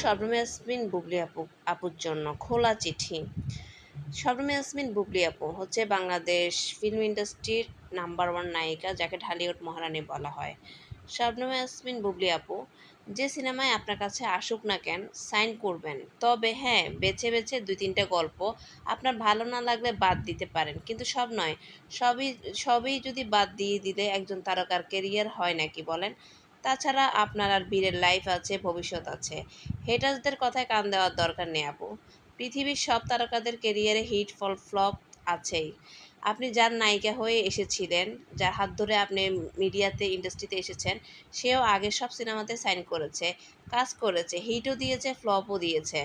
শবনম ইয়াসমিন বুবলি আপু, আপুর জন্য খোলা চিঠি। শবনম ইয়াসমিন বুবলি আপু হচ্ছে বাংলাদেশ ফিল্ম ইন্ডাস্ট্রির নাম্বার ওয়ান নায়িকা, যাকে ঢালিউড মহারানী বলা হয়। শবনম ইয়াসমিন বুবলি আপু, যে সিনেমায় আপনার কাছে আসুক না কেন, সাইন করবেন। তবে হ্যাঁ বেছে বেছে দুই তিনটে গল্প আপনার ভালো না লাগলে বাদ দিতে পারেন। কিন্তু সব নয়, সবই সবই যদি বাদ দিয়ে দিলে একজন তারকার কেরিয়ার হয় নাকি বলেন তাছাড়া আপনার আর বীরের লাইফ আছে, ভবিষ্যৎ আছে। হেটার্সদের কথায় কান দেওয়ার দরকার নেই, আপু। পৃথিবীর সব তারকাদের কেরিয়ারে হিট ফল ফ্লপ আছেই। আপনি যার নায়িকা হয়ে এসেছিলেন, যার হাত ধরে আপনি মিডিয়াতে ইন্ডাস্ট্রিতে এসেছেন, সেও আগে সব সিনেমাতে সাইন করেছে, কাজ করেছে হিটও দিয়েছে ফ্লপও দিয়েছে।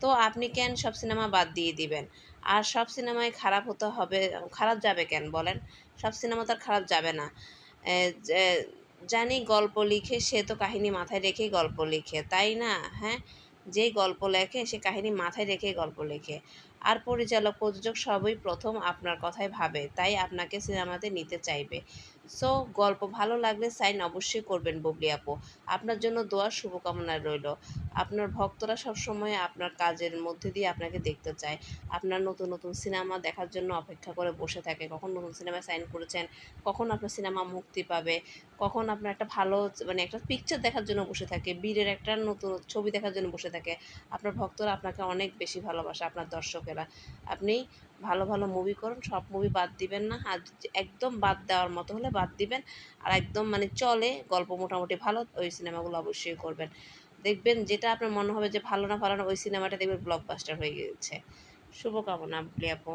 তো আপনি কেন সব সিনেমা বাদ দিয়ে দিবেন? আর সব সিনেমায় খারাপ হতে হবে, খারাপ যাবে কেন বলেন? সব সিনেমা তো আর খারাপ যাবে না। জানি গল্প লিখে, সে তো কাহিনী মাথায় রেখেই গল্প লিখে, তাই না? হ্যাঁ? যে গল্প লেখে, সে কাহিনী মাথায় রেখে গল্প লেখে। আর পরিচালক, প্রযোজক সবই প্রথম আপনার কথাই ভাবে, তাই আপনাকে সিনেমাতে নিতে চাইবে। সো গল্প ভালো লাগলে সাইন অবশ্যই করবেন বুবলি আপু। আপনার জন্য দোয়ার শুভকামনা রইল। আপনার ভক্তরা সবসময় আপনার কাজের মধ্যে দিয়ে আপনাকে দেখতে চায়। আপনার নতুন নতুন সিনেমা দেখার জন্য অপেক্ষা করে বসে থাকে। কখন নতুন সিনেমায় সাইন করেছেন, কখন আপনার সিনেমা মুক্তি পাবে, কখন আপনার একটা ভালো মানে একটা পিকচার দেখার জন্য বসে থাকে, বীরের একটা নতুন ছবি দেখার জন্য বসে থাকে। আপনার ভক্তরা আপনাকে অনেক বেশি ভালোবাসে, আপনার দর্শকেরা। আপনি ভালো ভালো মুভি করুন, সব মুভি বাদ দিবেন না। আর একদম বাদ দেওয়ার মতো হলে বাদ দিবেন। আর একদম মানে চলে, গল্প মোটামুটি ভালো, ওই সিনেমাগুলো অবশ্যই করবেন। দেখবেন যেটা আপনার মনে হবে যে ভালো না ভালো না, ওই সিনেমাটা দেখবেন ব্লকবাস্টার হয়ে গেছে শুভকামনা আপনি আপু